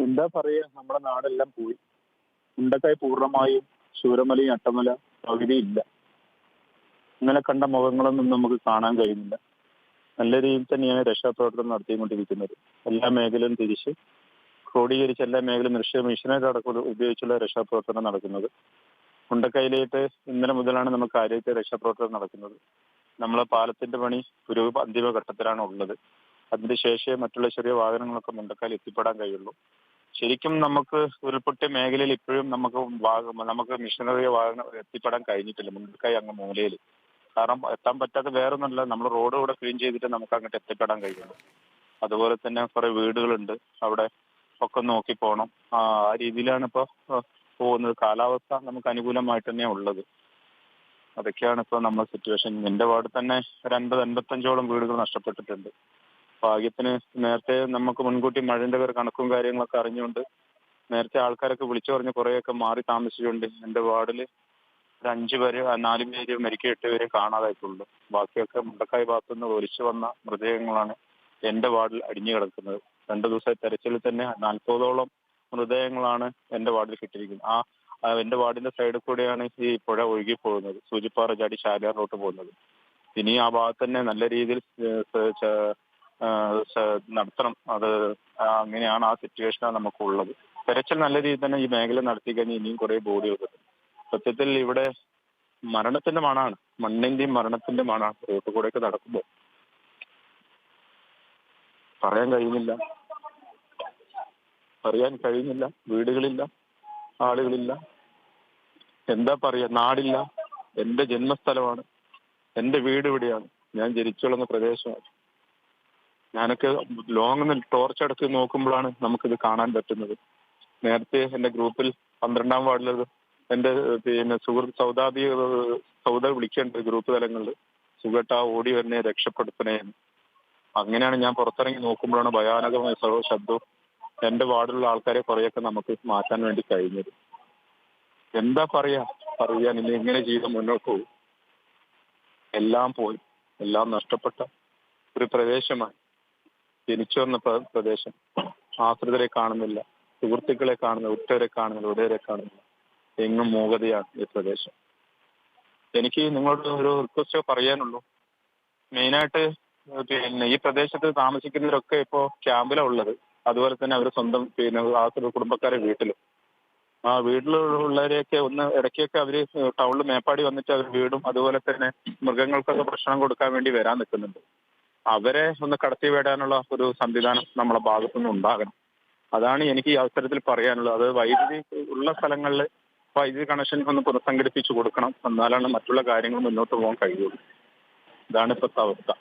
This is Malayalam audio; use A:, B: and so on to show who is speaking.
A: എന്താ പറയാ? നമ്മുടെ നാടെല്ലാം പോയി. ഉണ്ടക്കായ് പൂർണമായും ശൂരമലയും അട്ടമല പകുതിയില്ല ഇങ്ങനെ കണ്ട മുഖങ്ങളൊന്നും നമുക്ക് കാണാൻ കഴിയുന്നില്ല. നല്ല രീതിയിൽ തന്നെയാണ് രക്ഷാപ്രവർത്തനം നടത്തിക്കൊണ്ടിരിക്കുന്നത്. എല്ലാ മേഖലയും തിരിച്ച് ക്രോഡീകരിച്ച് എല്ലാ മേഖലയും ദൃശ്യ മിഷനറി അടക്കം ഉപയോഗിച്ചുള്ള രക്ഷാപ്രവർത്തനം നടക്കുന്നത്. മുണ്ടക്കൈയിലേക്ക് ഇന്നലെ മുതലാണ് നമുക്ക് കാര്യത്തെ രക്ഷാപ്രവർത്തനം നടക്കുന്നത്. നമ്മളെ പാലത്തിന്റെ പണി ഒരു അന്തിമ ഘട്ടത്തിലാണ് ഉള്ളത്. അതിന്റെ ശേഷം മറ്റുള്ള ചെറിയ വാഹനങ്ങളൊക്കെ മുണ്ടക്കായിൽ എത്തിപ്പെടാൻ കഴിയുള്ളൂ. ശരിക്കും നമുക്ക് ഉരുൾപൊട്ടിയ മേഖലയിൽ ഇപ്പോഴും നമുക്ക് നമുക്ക് മിഷനറി വാഹനം എത്തിപ്പെടാൻ കഴിഞ്ഞിട്ടില്ല. മുൻകൈ അങ്ങ് മൂലയിൽ. കാരണം എത്താൻ പറ്റാത്ത വേറൊന്നുമല്ല. നമ്മൾ റോഡ് കൂടെ ക്ലീൻ ചെയ്തിട്ട് നമുക്ക് അങ്ങോട്ട് എത്തിപ്പെടാൻ കഴിയുള്ളൂ. അതുപോലെ തന്നെ കുറെ വീടുകളുണ്ട്. അവിടെ ഒക്കെ നോക്കി പോകണം. ആ രീതിയിലാണ് ഇപ്പോൾ പോകുന്നത്. കാലാവസ്ഥ നമുക്ക് അനുകൂലമായിട്ട് തന്നെ ഉള്ളത്. അതൊക്കെയാണ് ഇപ്പോൾ നമ്മുടെ സിറ്റുവേഷൻ നിന്റെ വാർഡ് തന്നെ ഒരു അൻപത് അൻപത്തഞ്ചോളം വീടുകൾ നഷ്ടപ്പെട്ടിട്ടുണ്ട്. ഭാഗ്യത്തിന് നേരത്തെ നമുക്ക് മുൻകൂട്ടി മഴന്റെ ഒരു കണക്കും കാര്യങ്ങളൊക്കെ അറിഞ്ഞുകൊണ്ട് നേരത്തെ ആൾക്കാരൊക്കെ വിളിച്ചു പറഞ്ഞ് കുറേയൊക്കെ മാറി താമസിച്ചുകൊണ്ട് എന്റെ വാർഡിൽ ഒരു അഞ്ചു പേര് നാലു പേര് മരിക്കുക എട്ട് പേര് കാണാതായിട്ടുള്ളൂ. ബാക്കിയൊക്കെ മുണ്ടക്കായി ഭാഗത്തുനിന്ന് ഒലിച്ചു വന്ന മൃതദേഹങ്ങളാണ് എന്റെ വാർഡിൽ അടിഞ്ഞു കിടക്കുന്നത്. രണ്ടു ദിവസത്തെ തെരച്ചിലിൽ തന്നെ നാൽപ്പതോളം മൃതദേഹങ്ങളാണ് എന്റെ വാർഡിൽ കിട്ടിയിരിക്കുന്നത്. ആ എന്റെ വാർഡിന്റെ സൈഡിൽ കൂടെയാണ് ഈ പുഴ ഒഴുകി പോകുന്നത് സൂചിപ്പാറ ചാടി ശാലിയാർ റോട്ട് പോകുന്നത്. ഇനി ആ ഭാഗത്ത് തന്നെ നല്ല രീതിയിൽ നടത്തണം. അത് അങ്ങനെയാണ് ആ സിറ്റുവേഷനാണ് നമുക്കുള്ളത്. തെരച്ചിൽ നല്ല രീതിയിൽ തന്നെ ഈ മേഖല നടത്തി കഴിഞ്ഞാൽ ഇനിയും കുറെ ബോഡികൾ കിട്ടും സത്യത്തിൽ ഇവിടെ മരണത്തിന്റെ മണാണ്. മണ്ണിന്റെയും മരണത്തിന്റെ മണാണ്. റോട്ട് കൂടെയൊക്കെ നടക്കുമ്പോൾ. പറയാൻ കഴിയുന്നില്ല. പറയാൻ കഴിയുന്നില്ല. വീടുകളില്ല. ആളുകളില്ല. എന്താ പറയാ? നാടില്ല. എന്റെ ജന്മസ്ഥലമാണ്. എന്റെ വീട് ഇവിടെയാണ്. ഞാൻ ജനിച്ചു വളർന്ന പ്രദേശമാണ്. ഞാനൊക്കെ ലോങ് ടോർച്ച് അടച്ച് നോക്കുമ്പോഴാണ് നമുക്കിത് കാണാൻ പറ്റുന്നത്. നേരത്തെ എന്റെ ഗ്രൂപ്പിൽ പന്ത്രണ്ടാം വാർഡിലത് എന്റെ പിന്നെ സുഹൃത്ത് സൗദാബി സൗദ വിളിക്കേണ്ടത് ഗ്രൂപ്പ് തലങ്ങളിൽ സുഖട്ട ഓടി വരുന്നേ രക്ഷപ്പെടുത്തണേ. അങ്ങനെയാണ് ഞാൻ പുറത്തിറങ്ങി നോക്കുമ്പോഴാണ് ഭയാനകമായ ശബ്ദവും എന്റെ വാർഡിലുള്ള ആൾക്കാരെ കുറെയൊക്കെ നമുക്ക് മാറ്റാൻ വേണ്ടി കഴിഞ്ഞത്. എന്താ പറയാ? പറയാൻ ഇനി എങ്ങനെ ജീവിതം മുന്നോട്ട് പോകും? എല്ലാം പോയി. എല്ലാം നഷ്ടപ്പെട്ട ഒരു പ്രദേശമാണ് ജനിച്ചു വന്ന പ്രദേശം. ആശ്രിതരെ കാണുന്നില്ല. സുഹൃത്തുക്കളെ കാണുന്നില്ല. ഉറ്റവരെ കാണുന്നില്ല. ഉടയരെ കാണുന്നില്ല. എങ്ങും മൂകതയാണ് ഈ പ്രദേശം. എനിക്ക് നിങ്ങളോട് ഒരു റിക്വസ്റ്റ് പറയാനുള്ളൂ. മെയിനായിട്ട് പിന്നെ ഈ പ്രദേശത്ത് താമസിക്കുന്നവരൊക്കെ ഇപ്പോ ക്യാമ്പിലാണ് ഉള്ളത്. അതുപോലെ തന്നെ അവർ സ്വന്തം പിന്നെ ആശ്രിത കുടുംബക്കാരെ വീട്ടിലും. ആ വീട്ടിലുള്ളവരെയൊക്കെ ഒന്ന് ഇടയ്ക്കൊക്കെ അവർ ടൗണിൽ മേപ്പാടി വന്നിട്ട് അവർ വീടും അതുപോലെ തന്നെ മൃഗങ്ങൾക്കൊക്കെ ഭക്ഷണം കൊടുക്കാൻ വേണ്ടി വരാൻ നിൽക്കുന്നുണ്ട്. അവരെ ഒന്ന് കടത്തി വിടാനുള്ള ഒരു സംവിധാനം നമ്മളെ ഭാഗത്തുനിന്ന് ഉണ്ടാകണം. അതാണ് എനിക്ക് ഈ അവസരത്തിൽ പറയാനുള്ളത്. അത് വൈദ്യുതി ഉള്ള സ്ഥലങ്ങളിൽ വൈദ്യുതി കണക്ഷൻ ഒന്ന് പുനഃസംഘടിപ്പിച്ചു കൊടുക്കണം. എന്നാലാണ് മറ്റുള്ള കാര്യങ്ങൾ മുന്നോട്ട് പോകാൻ കഴിയുള്ളൂ. ഇതാണ് ഇപ്പോഴത്തെ അവസ്ഥ.